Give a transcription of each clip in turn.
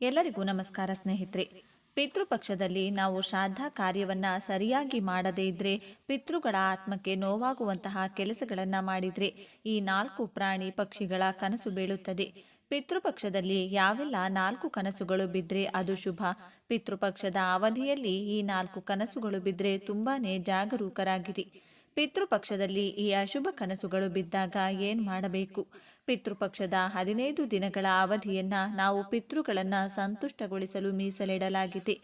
ಎಲ್ಲರಿಗೂ ನಮಸ್ಕಾರ ಸ್ನೇಹಿತರೆ. ಪಿತೃಪಕ್ಷದಲ್ಲಿ ನಾವು ಶ್ರಾದ್ದ ಕಾರ್ಯವನ್ನ ಸರಿಯಾಗಿ ಮಾಡದೇ ಇದ್ರೆ ಪಿತೃಗಳ ಆತ್ಮಕ್ಕೆ ನೋವಾಗುವಂತಹ ಕೆಲಸಗಳನ್ನು ಮಾಡಿದರೆ ಈ ನಾಲ್ಕು ಪ್ರಾಣಿ ಪಕ್ಷಿಗಳ ಕನಸು ಬೀಳುತ್ತದೆ. ಪಿತೃಪಕ್ಷದಲ್ಲಿ ಯಾವೆಲ್ಲ ನಾಲ್ಕು ಕನಸುಗಳು ಬಿದ್ದರೆ ಅದು ಶುಭ. ಪಿತೃಪಕ್ಷದ ಅವಧಿಯಲ್ಲಿ ಈ ನಾಲ್ಕು ಕನಸುಗಳು ಬಿದ್ದರೆ ತುಂಬಾನೇ ಜಾಗರೂಕರಾಗಿರಿ. ಪಿತೃಪಕ್ಷದಲ್ಲಿ ಈ ಅಶುಭ ಕನಸುಗಳು ಬಿದ್ದಾಗ ಏನು ಮಾಡಬೇಕು? ಪಿತೃಪಕ್ಷದ ಹದಿನೈದು ದಿನಗಳ ಅವಧಿಯನ್ನ ನಾವು ಪಿತೃಗಳನ್ನ ಸಂತುಷ್ಟಗೊಳಿಸಲು ಮೀಸಲಿಡಲಾಗಿದೆ.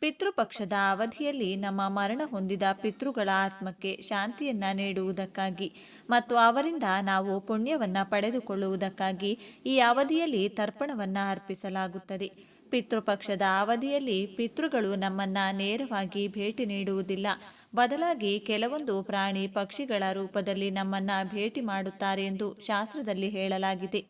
ಪಿತೃಪಕ್ಷದ ಅವಧಿಯಲ್ಲಿ ನಮ್ಮ ಮರಣ ಹೊಂದಿದ ಪಿತೃಗಳ ಆತ್ಮಕ್ಕೆ ಶಾಂತಿಯನ್ನ ನೀಡುವುದಕ್ಕಾಗಿ ಮತ್ತು ಅವರಿಂದ ನಾವು ಪುಣ್ಯವನ್ನ ಪಡೆದುಕೊಳ್ಳುವುದಕ್ಕಾಗಿ ಈ ಅವಧಿಯಲ್ಲಿ ತರ್ಪಣವನ್ನ ಅರ್ಪಿಸಲಾಗುತ್ತದೆ. ಪಿತೃಪಕ್ಷದ ಅವಧಿಯಲ್ಲಿ ಪಿತೃಗಳು ನಮ್ಮನ್ನ ನೇರವಾಗಿ ಭೇಟಿ ನೀಡುವುದಿಲ್ಲ. ಬದಲಾಗಿ ಕೆಲವೊಂದು ಪ್ರಾಣಿ ಪಕ್ಷಿಗಳ ರೂಪದಲ್ಲಿ ನಮ್ಮನ್ನ ಭೇಟಿ ಮಾಡುತ್ತಾರೆ ಎಂದು ಶಾಸ್ತ್ರದಲ್ಲಿ ಹೇಳಲಾಗಿದೆ.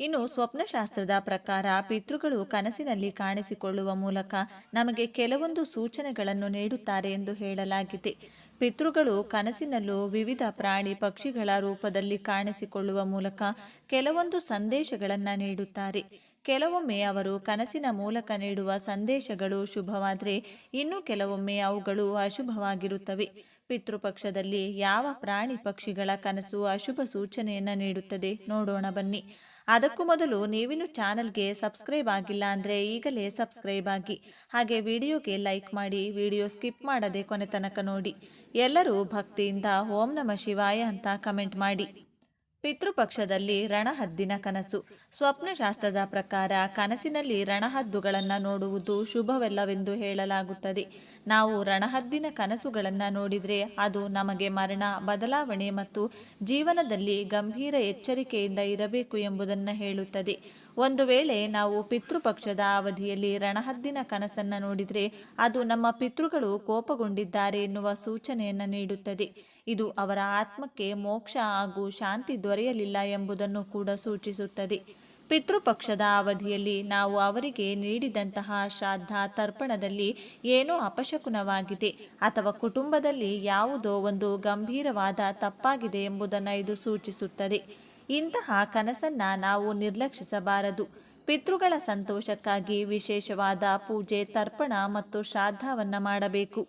ಇನ್ನು ಸ್ವಪ್ನಶಾಸ್ತ್ರದ ಪ್ರಕಾರ ಪಿತೃಗಳು ಕನಸಿನಲ್ಲಿ ಕಾಣಿಸಿಕೊಳ್ಳುವ ಮೂಲಕ ನಮಗೆ ಕೆಲವೊಂದು ಸೂಚನೆಗಳನ್ನು ನೀಡುತ್ತಾರೆ ಎಂದು ಹೇಳಲಾಗಿದೆ. ಪಿತೃಗಳು ಕನಸಿನಲ್ಲೂ ವಿವಿಧ ಪ್ರಾಣಿ ಪಕ್ಷಿಗಳ ರೂಪದಲ್ಲಿ ಕಾಣಿಸಿಕೊಳ್ಳುವ ಮೂಲಕ ಕೆಲವೊಂದು ಸಂದೇಶಗಳನ್ನು ನೀಡುತ್ತಾರೆ. ಕೆಲವೊಮ್ಮೆ ಅವರು ಕನಸಿನ ಮೂಲಕ ನೀಡುವ ಸಂದೇಶಗಳು ಶುಭವಾದರೆ ಇನ್ನು ಕೆಲವೊಮ್ಮೆ ಅವುಗಳು ಅಶುಭವಾಗಿರುತ್ತವೆ. ಪಿತೃಪಕ್ಷದಲ್ಲಿ ಯಾವ ಪ್ರಾಣಿ ಪಕ್ಷಿಗಳ ಕನಸು ಅಶುಭ ಸೂಚನೆಯನ್ನು ನೀಡುತ್ತದೆ ನೋಡೋಣ ಬನ್ನಿ. ಅದಕ್ಕೂ ಮೊದಲು ನೀವಿನ್ನು ಚಾನಲ್ಗೆ ಸಬ್ಸ್ಕ್ರೈಬ್ ಆಗಿಲ್ಲ ಅಂದರೆ ಈಗಲೇ ಸಬ್ಸ್ಕ್ರೈಬ್ ಆಗಿ. ಹಾಗೆ ವಿಡಿಯೋಗೆ ಲೈಕ್ ಮಾಡಿ ವಿಡಿಯೋ ಸ್ಕಿಪ್ ಮಾಡದೆ ಕೊನೆ ತನಕ ನೋಡಿ. ಎಲ್ಲರೂ ಭಕ್ತಿಯಿಂದ ಓಂ ನಮ ಶಿವಾಯ ಅಂತ ಕಮೆಂಟ್ ಮಾಡಿ. ಪಿತೃಪಕ್ಷದಲ್ಲಿ ರಣಹದ್ದಿನ ಕನಸು. ಸ್ವಪ್ನಶಾಸ್ತ್ರದ ಪ್ರಕಾರ ಕನಸಿನಲ್ಲಿ ರಣಹದ್ದುಗಳನ್ನು ನೋಡುವುದು ಶುಭವಲ್ಲವೆಂದು ಹೇಳಲಾಗುತ್ತದೆ. ನಾವು ರಣಹದ್ದಿನ ಕನಸುಗಳನ್ನು ನೋಡಿದರೆ ಅದು ನಮಗೆ ಮರಣ, ಬದಲಾವಣೆ ಮತ್ತು ಜೀವನದಲ್ಲಿ ಗಂಭೀರ ಎಚ್ಚರಿಕೆಯಿಂದ ಇರಬೇಕು ಎಂಬುದನ್ನು ಹೇಳುತ್ತದೆ. ಒಂದು ವೇಳೆ ನಾವು ಪಿತೃಪಕ್ಷದ ಅವಧಿಯಲ್ಲಿ ರಣಹದ್ದಿನ ಕನಸನ್ನು ನೋಡಿದರೆ ಅದು ನಮ್ಮ ಪಿತೃಗಳು ಕೋಪಗೊಂಡಿದ್ದಾರೆ ಎನ್ನುವ ಸೂಚನೆಯನ್ನು ನೀಡುತ್ತದೆ. ಇದು ಅವರ ಆತ್ಮಕ್ಕೆ ಮೋಕ್ಷ ಹಾಗೂ ಶಾಂತಿ ದೊರೆಯಲಿಲ್ಲ ಎಂಬುದನ್ನು ಕೂಡ ಸೂಚಿಸುತ್ತದೆ. ಪಿತೃಪಕ್ಷದ ಅವಧಿಯಲ್ಲಿ ನಾವು ಅವರಿಗೆ ನೀಡಿದಂತಹ ಶ್ರಾದ್ದ ತರ್ಪಣದಲ್ಲಿ ಏನೋ ಅಪಶಕುನವಾಗಿದೆ ಅಥವಾ ಕುಟುಂಬದಲ್ಲಿ ಯಾವುದೋ ಒಂದು ಗಂಭೀರವಾದ ತಪ್ಪಾಗಿದೆ ಎಂಬುದನ್ನು ಇದು ಸೂಚಿಸುತ್ತದೆ. ಇಂತಹ ಕನಸನ್ನ ನಾವು ನಿರ್ಲಕ್ಷಿಸಬಾರದು. ಪಿತೃಗಳ ಸಂತೋಷಕ್ಕಾಗಿ ವಿಶೇಷವಾದ ಪೂಜೆ, ತರ್ಪಣ ಮತ್ತು ಶ್ರಾದ್ದವನ್ನ ಮಾಡಬೇಕು.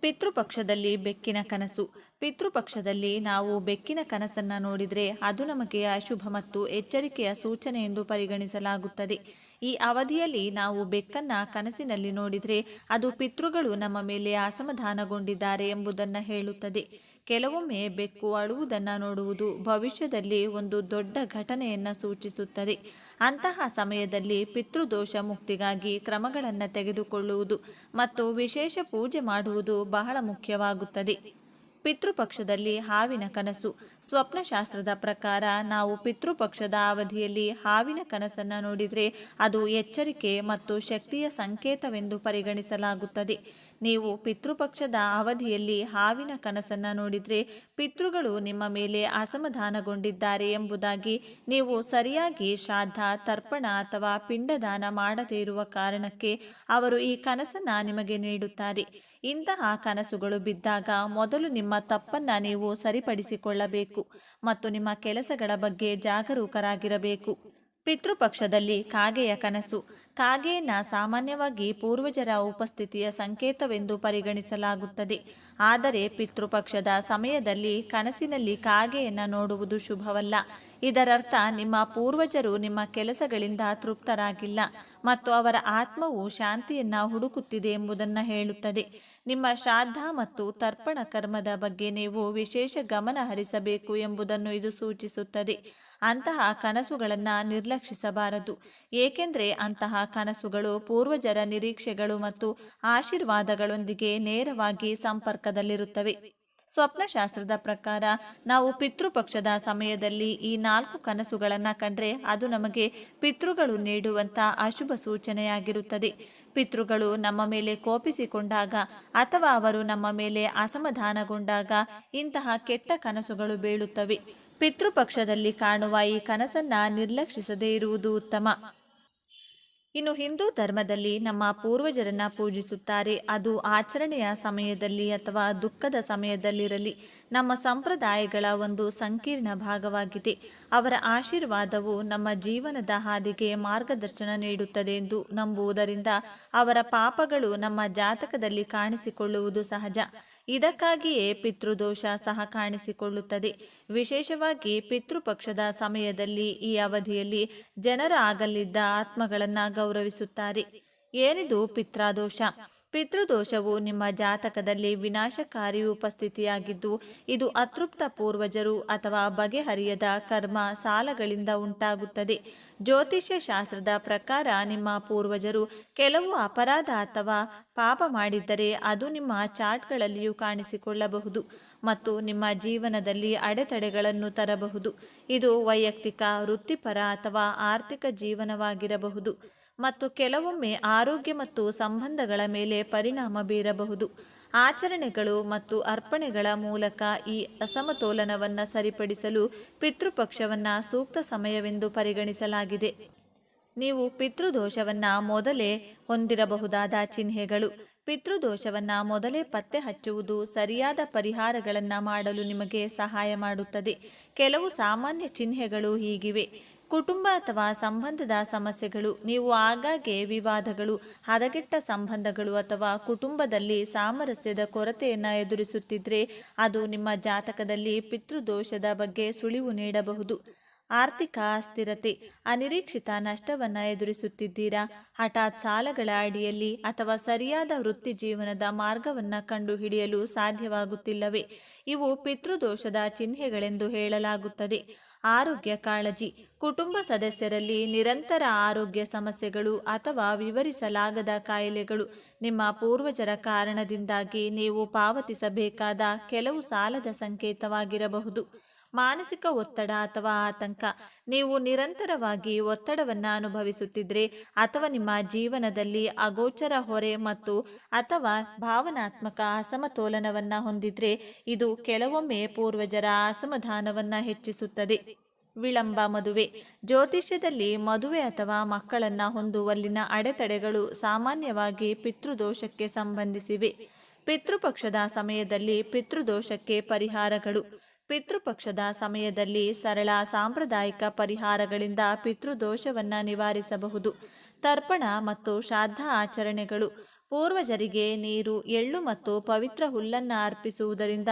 ಪಿತೃಪಕ್ಷದಲ್ಲಿ ಬೆಕ್ಕಿನ ಕನಸು. ಪಿತೃಪಕ್ಷದಲ್ಲಿ ನಾವು ಬೆಕ್ಕಿನ ಕನಸನ್ನು ನೋಡಿದರೆ ಅದು ನಮಗೆ ಅಶುಭ ಮತ್ತು ಎಚ್ಚರಿಕೆಯ ಸೂಚನೆ ಎಂದು ಪರಿಗಣಿಸಲಾಗುತ್ತದೆ. ಈ ಅವಧಿಯಲ್ಲಿ ನಾವು ಬೆಕ್ಕನ್ನ ಕನಸಿನಲ್ಲಿ ನೋಡಿದರೆ ಅದು ಪಿತೃಗಳು ನಮ್ಮ ಮೇಲೆ ಅಸಮಾಧಾನಗೊಂಡಿದ್ದಾರೆ ಎಂಬುದನ್ನು ಹೇಳುತ್ತದೆ. ಕೆಲವೊಮ್ಮೆ ಬೆಕ್ಕು ಅಳುವುದನ್ನು ನೋಡುವುದು ಭವಿಷ್ಯದಲ್ಲಿ ಒಂದು ದೊಡ್ಡ ಘಟನೆಯನ್ನು ಸೂಚಿಸುತ್ತದೆ. ಅಂತಹ ಸಮಯದಲ್ಲಿ ಪಿತೃದೋಷ ಮುಕ್ತಿಗಾಗಿ ಕ್ರಮಗಳನ್ನು ತೆಗೆದುಕೊಳ್ಳುವುದು ಮತ್ತು ವಿಶೇಷ ಪೂಜೆ ಮಾಡುವುದು ಬಹಳ ಮುಖ್ಯವಾಗುತ್ತದೆ. ಪಿತೃಪಕ್ಷದಲ್ಲಿ ಹಾವಿನ ಕನಸು. ಸ್ವಪ್ನಶಾಸ್ತ್ರದ ಪ್ರಕಾರ ನಾವು ಪಿತೃಪಕ್ಷದ ಅವಧಿಯಲ್ಲಿ ಹಾವಿನ ಕನಸನ್ನು ನೋಡಿದರೆ ಅದು ಎಚ್ಚರಿಕೆ ಮತ್ತು ಶಕ್ತಿಯ ಸಂಕೇತವೆಂದು ಪರಿಗಣಿಸಲಾಗುತ್ತದೆ. ನೀವು ಪಿತೃಪಕ್ಷದ ಅವಧಿಯಲ್ಲಿ ಹಾವಿನ ಕನಸನ್ನು ನೋಡಿದರೆ ಪಿತೃಗಳು ನಿಮ್ಮ ಮೇಲೆ ಅಸಮಾಧಾನಗೊಂಡಿದ್ದಾರೆ ಎಂಬುದಾಗಿ ನೀವು ಸರಿಯಾಗಿ ಶ್ರಾದ್ದ, ತರ್ಪಣ ಅಥವಾ ಪಿಂಡದಾನ ಮಾಡದೇ ಇರುವ ಕಾರಣಕ್ಕೆ ಅವರು ಈ ಕನಸನ್ನು ನಿಮಗೆ ನೀಡುತ್ತಾರೆ. ಇಂತಹ ಕನಸುಗಳು ಬಿದ್ದಾಗ ಮೊದಲು ನಿಮ್ಮ ತಪ್ಪನ್ನ ನೀವು ಸರಿಪಡಿಸಿಕೊಳ್ಳಬೇಕು ಮತ್ತು ನಿಮ್ಮ ಕೆಲಸಗಳ ಬಗ್ಗೆ ಜಾಗರೂಕರಾಗಿರಬೇಕು. ಪಿತೃಪಕ್ಷದಲ್ಲಿ ಕಾಗೆಯ ಕನಸು. ಕಾಗೆಯನ್ನ ಸಾಮಾನ್ಯವಾಗಿ ಪೂರ್ವಜರ ಉಪಸ್ಥಿತಿಯ ಸಂಕೇತವೆಂದು ಪರಿಗಣಿಸಲಾಗುತ್ತದೆ. ಆದರೆ ಪಿತೃಪಕ್ಷದ ಸಮಯದಲ್ಲಿ ಕನಸಿನಲ್ಲಿ ಕಾಗೆಯನ್ನು ನೋಡುವುದು ಶುಭವಲ್ಲ. ಇದರರ್ಥ ನಿಮ್ಮ ಪೂರ್ವಜರು ನಿಮ್ಮ ಕೆಲಸಗಳಿಂದ ತೃಪ್ತರಾಗಿಲ್ಲ ಮತ್ತು ಅವರ ಆತ್ಮವು ಶಾಂತಿಯನ್ನ ಹುಡುಕುತ್ತಿದೆ ಎಂಬುದನ್ನು ಹೇಳುತ್ತದೆ. ನಿಮ್ಮ ಶ್ರಾದ್ದ ಮತ್ತು ತರ್ಪಣ ಕರ್ಮದ ಬಗ್ಗೆ ನೀವು ವಿಶೇಷ ಗಮನ ಹರಿಸಬೇಕು ಎಂಬುದನ್ನು ಇದು ಸೂಚಿಸುತ್ತದೆ. ಅಂತಹ ಕನಸುಗಳನ್ನು ನಿರ್ಲಕ್ಷಿಸಬಾರದು. ಏಕೆಂದರೆ ಅಂತಹ ಕನಸುಗಳು ಪೂರ್ವಜರ ನಿರೀಕ್ಷೆಗಳು ಮತ್ತು ಆಶೀರ್ವಾದಗಳೊಂದಿಗೆ ನೇರವಾಗಿ ಸಂಪರ್ಕದಲ್ಲಿರುತ್ತವೆ. ಸ್ವಪ್ನಶಾಸ್ತ್ರದ ಪ್ರಕಾರ, ನಾವು ಪಿತೃಪಕ್ಷದ ಸಮಯದಲ್ಲಿ ಈ ನಾಲ್ಕು ಕನಸುಗಳನ್ನು ಕಂಡ್ರೆ ಅದು ನಮಗೆ ಪಿತೃಗಳು ನೀಡುವಂಥ ಅಶುಭ ಸೂಚನೆಯಾಗಿರುತ್ತದೆ. ಪಿತೃಗಳು ನಮ್ಮ ಮೇಲೆ ಕೋಪಿಸಿಕೊಂಡಾಗ ಅಥವಾ ಅವರು ನಮ್ಮ ಮೇಲೆ ಅಸಮಾಧಾನಗೊಂಡಾಗ ಇಂತಹ ಕೆಟ್ಟ ಕನಸುಗಳು ಬೀಳುತ್ತವೆ. ಪಿತೃಪಕ್ಷದಲ್ಲಿ ಕಾಣುವ ಈ ಕನಸನ್ನ ನಿರ್ಲಕ್ಷಿಸದೇ ಇರುವುದು ಉತ್ತಮ. ಇನ್ನು ಹಿಂದೂ ಧರ್ಮದಲ್ಲಿ ನಮ್ಮ ಪೂರ್ವಜರನ್ನ ಪೂಜಿಸುತ್ತಾರೆ. ಅದು ಆಚರಣೆಯ ಸಮಯದಲ್ಲಿ ಅಥವಾ ದುಃಖದ ಸಮಯದಲ್ಲಿರಲಿ. ನಮ್ಮ ಸಂಪ್ರದಾಯಗಳ ಒಂದು ಸಂಕೀರ್ಣ ಭಾಗವಾಗಿದೆ. ಅವರ ಆಶೀರ್ವಾದವು ನಮ್ಮ ಜೀವನದ ಹಾದಿಗೆ ಮಾರ್ಗದರ್ಶನ ನೀಡುತ್ತದೆ ಎಂದು ನಂಬುವುದರಿಂದ ಅವರ ಪಾಪಗಳು ನಮ್ಮ ಜಾತಕದಲ್ಲಿ ಕಾಣಿಸಿಕೊಳ್ಳುವುದು ಸಹಜ. ಇದಕ್ಕಾಗಿಯೇ ಪಿತೃದೋಷ ಸಹ ಕಾಣಿಸಿಕೊಳ್ಳುತ್ತದೆ. ವಿಶೇಷವಾಗಿ ಪಿತೃಪಕ್ಷದ ಸಮಯದಲ್ಲಿ ಈ ಅವಧಿಯಲ್ಲಿ ಜನರ ಆಗಲಿದ್ದ ಆತ್ಮಗಳನ್ನು ಗೌರವಿಸುತ್ತಾರೆ. ಏನಿದು ಪಿತ್ರಾದೋಷ? ಪಿತೃದೋಷವು ನಿಮ್ಮ ಜಾತಕದಲ್ಲಿ ವಿನಾಶಕಾರಿ ಉಪಸ್ಥಿತಿಯಾಗಿದ್ದು, ಇದು ಅತೃಪ್ತ ಪೂರ್ವಜರು ಅಥವಾ ಬಗೆಹರಿಯದ ಕರ್ಮ ಸಾಲಗಳಿಂದ ಉಂಟಾಗುತ್ತದೆ. ಜ್ಯೋತಿಷ್ಯ ಶಾಸ್ತ್ರದ ಪ್ರಕಾರ ನಿಮ್ಮ ಪೂರ್ವಜರು ಕೆಲವು ಅಪರಾಧ ಅಥವಾ ಪಾಪ ಮಾಡಿದ್ದರೆ ಅದು ನಿಮ್ಮ ಚಾರ್ಟ್ಗಳಲ್ಲಿಯೂ ಕಾಣಿಸಿಕೊಳ್ಳಬಹುದು ಮತ್ತು ನಿಮ್ಮ ಜೀವನದಲ್ಲಿ ಅಡೆತಡೆಗಳನ್ನು ತರಬಹುದು. ಇದು ವೈಯಕ್ತಿಕ, ವೃತ್ತಿಪರ ಅಥವಾ ಆರ್ಥಿಕ ಜೀವನವಾಗಿರಬಹುದು. ಮತ್ತು ಕೆಲವೊಮ್ಮೆ ಆರೋಗ್ಯ ಮತ್ತು ಸಂಬಂಧಗಳ ಮೇಲೆ ಪರಿಣಾಮ ಬೀರಬಹುದು. ಆಚರಣೆಗಳು ಮತ್ತು ಅರ್ಪಣೆಗಳ ಮೂಲಕ ಈ ಅಸಮತೋಲನವನ್ನು ಸರಿಪಡಿಸಲು ಪಿತೃಪಕ್ಷವನ್ನು ಸೂಕ್ತ ಸಮಯವೆಂದು ಪರಿಗಣಿಸಲಾಗಿದೆ. ನೀವು ಪಿತೃದೋಷವನ್ನು ಮೊದಲೇ ಹೊಂದಿರಬಹುದಾದ ಚಿಹ್ನೆಗಳು. ಪಿತೃದೋಷವನ್ನು ಮೊದಲೇ ಪತ್ತೆ ಹಚ್ಚುವುದು ಸರಿಯಾದ ಪರಿಹಾರಗಳನ್ನು ಮಾಡಲು ನಿಮಗೆ ಸಹಾಯ ಮಾಡುತ್ತದೆ. ಕೆಲವು ಸಾಮಾನ್ಯ ಚಿಹ್ನೆಗಳು ಹೀಗಿವೆ. ಕುಟುಂಬ ಅಥವಾ ಸಂಬಂಧದ ಸಮಸ್ಯೆಗಳು, ನೀವು ಆಗಾಗ್ಗೆ ವಿವಾದಗಳು, ಹದಗೆಟ್ಟ ಸಂಬಂಧಗಳು ಅಥವಾ ಕುಟುಂಬದಲ್ಲಿ ಸಾಮರಸ್ಯದ ಕೊರತೆಯನ್ನು ಎದುರಿಸುತ್ತಿದ್ದರೆ ಅದು ನಿಮ್ಮ ಜಾತಕದಲ್ಲಿ ಪಿತೃದೋಷದ ಬಗ್ಗೆ ಸುಳಿವು ನೀಡಬಹುದು. ಆರ್ಥಿಕ ಅಸ್ಥಿರತೆ, ಅನಿರೀಕ್ಷಿತ ನಷ್ಟವನ್ನು ಎದುರಿಸುತ್ತಿದ್ದೀರಾ? ಹಠಾತ್ ಸಾಲಗಳ ಅಡಿಯಲ್ಲಿ ಅಥವಾ ಸರಿಯಾದ ವೃತ್ತಿ ಜೀವನದ ಮಾರ್ಗವನ್ನು ಕಂಡುಹಿಡಿಯಲು ಸಾಧ್ಯವಾಗುತ್ತಿಲ್ಲವೇ? ಇವು ಪಿತೃದೋಷದ ಚಿಹ್ನೆಗಳೆಂದು ಹೇಳಲಾಗುತ್ತದೆ. ಆರೋಗ್ಯ ಕಾಳಜಿ. ಕುಟುಂಬ ಸದಸ್ಯರಲ್ಲಿ ನಿರಂತರ ಆರೋಗ್ಯ ಸಮಸ್ಯೆಗಳು ಅಥವಾ ವಿವರಿಸಲಾಗದ ಕಾಯಿಲೆಗಳು. ನಿಮ್ಮ ಪೂರ್ವಜರ ಕಾರಣದಿಂದಾಗಿ ನೀವು ಪಾವತಿಸಬೇಕಾದ ಕೆಲವು ಸಾಲದ ಸಂಕೇತವಾಗಿರಬಹುದು. ಮಾನಸಿಕ ಒತ್ತಡ ಅಥವಾ ಆತಂಕ. ನೀವು ನಿರಂತರವಾಗಿ ಒತ್ತಡವನ್ನು ಅನುಭವಿಸುತ್ತಿದ್ರೆ ಅಥವಾ ನಿಮ್ಮ ಜೀವನದಲ್ಲಿ ಅಗೋಚರ ಹೊರೆ ಮತ್ತು ಅಥವಾ ಭಾವನಾತ್ಮಕ ಅಸಮತೋಲನವನ್ನು ಹೊಂದಿದ್ರೆ ಇದು ಕೆಲವೊಮ್ಮೆ ಪೂರ್ವಜರ ಅಸಮಾಧಾನವನ್ನು ಹೆಚ್ಚಿಸುತ್ತದೆ. ವಿಳಂಬ ಮದುವೆ. ಜ್ಯೋತಿಷ್ಯದಲ್ಲಿ ಮದುವೆ ಅಥವಾ ಮಕ್ಕಳನ್ನ ಹೊಂದುವಲ್ಲಿನ ಅಡೆತಡೆಗಳು ಸಾಮಾನ್ಯವಾಗಿ ಪಿತೃದೋಷಕ್ಕೆ ಸಂಬಂಧಿಸಿವೆ. ಪಿತೃಪಕ್ಷದ ಸಮಯದಲ್ಲಿ ಪಿತೃದೋಷಕ್ಕೆ ಪರಿಹಾರಗಳು. ಪಿತೃಪಕ್ಷದ ಸಮಯದಲ್ಲಿ ಸರಳ ಸಾಂಪ್ರದಾಯಿಕ ಪರಿಹಾರಗಳಿಂದ ಪಿತೃದೋಷವನ್ನು ನಿವಾರಿಸಬಹುದು. ತರ್ಪಣ ಮತ್ತು ಶ್ರಾದ್ದ ಆಚರಣೆಗಳು. ಪೂರ್ವಜರಿಗೆ ನೀರು, ಎಳ್ಳು ಮತ್ತು ಪವಿತ್ರ ಹುಲ್ಲನ್ನು ಅರ್ಪಿಸುವುದರಿಂದ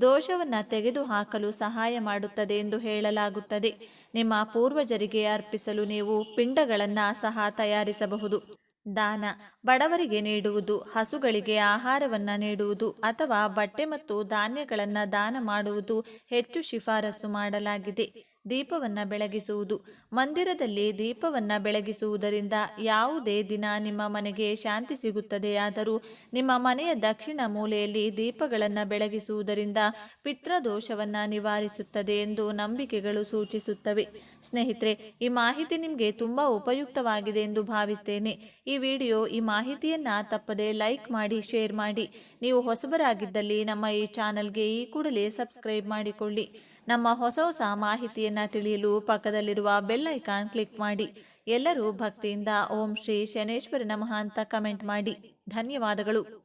ದೋಷವನ್ನು ತೆಗೆದುಹಾಕಲು ಸಹಾಯ ಮಾಡುತ್ತದೆ ಎಂದು ಹೇಳಲಾಗುತ್ತದೆ. ನಿಮ್ಮ ಪೂರ್ವಜರಿಗೆ ಅರ್ಪಿಸಲು ನೀವು ಪಿಂಡಗಳನ್ನು ಸಹ ತಯಾರಿಸಬಹುದು. ದಾನ. ಬಡವರಿಗೆ ನೀಡುವುದು, ಹಸುಗಳಿಗೆ ಆಹಾರವನ್ನು ನೀಡುವುದು ಅಥವಾ ಬಟ್ಟೆ ಮತ್ತು ಧಾನ್ಯಗಳನ್ನು ದಾನ ಮಾಡುವುದು ಹೆಚ್ಚು ಶಿಫಾರಸು ಮಾಡಲಾಗಿದೆ. ದೀಪವನ್ನು ಬೆಳಗಿಸುವುದು. ಮಂದಿರದಲ್ಲಿ ದೀಪವನ್ನು ಬೆಳಗಿಸುವುದರಿಂದ ಯಾವುದೇ ದಿನ ನಿಮ್ಮ ಮನೆಗೆ ಶಾಂತಿ ಸಿಗುತ್ತದೆಯಾದರೂ ನಿಮ್ಮ ಮನೆಯ ದಕ್ಷಿಣ ಮೂಲೆಯಲ್ಲಿ ದೀಪಗಳನ್ನು ಬೆಳಗಿಸುವುದರಿಂದ ಪಿತೃದೋಷವನ್ನು ನಿವಾರಿಸುತ್ತದೆ ಎಂದು ನಂಬಿಕೆಗಳು ಸೂಚಿಸುತ್ತವೆ. ಸ್ನೇಹಿತರೆ, ಈ ಮಾಹಿತಿ ನಿಮಗೆ ತುಂಬ ಉಪಯುಕ್ತವಾಗಿದೆ ಎಂದು ಭಾವಿಸ್ತೇನೆ. ಈ ವಿಡಿಯೋ ಈ ಮಾಹಿತಿಯನ್ನು ತಪ್ಪದೆ ಲೈಕ್ ಮಾಡಿ, ಶೇರ್ ಮಾಡಿ. ನೀವು ಹೊಸಬರಾಗಿದ್ದಲ್ಲಿ ನಮ್ಮ ಈ ಚಾನಲ್ಗೆ ಈ ಕೂಡಲೇ ಸಬ್ಸ್ಕ್ರೈಬ್ ಮಾಡಿಕೊಳ್ಳಿ. ನಮ್ಮ ಹೊಸ ಹೊಸ ಮಾಹಿತಿಯನ್ನು ತಿಳಿಯಲು ಪಕ್ಕದಲ್ಲಿರುವ ಬೆಲ್ ಐಕಾನ್ ಕ್ಲಿಕ್ ಮಾಡಿ. ಎಲ್ಲರೂ ಭಕ್ತಿಯಿಂದ ಓಂ ಶ್ರೀ ಶನೇಶ್ವರ ನಮಃ ಅಂತ ಕಮೆಂಟ್ ಮಾಡಿ. ಧನ್ಯವಾದಗಳು.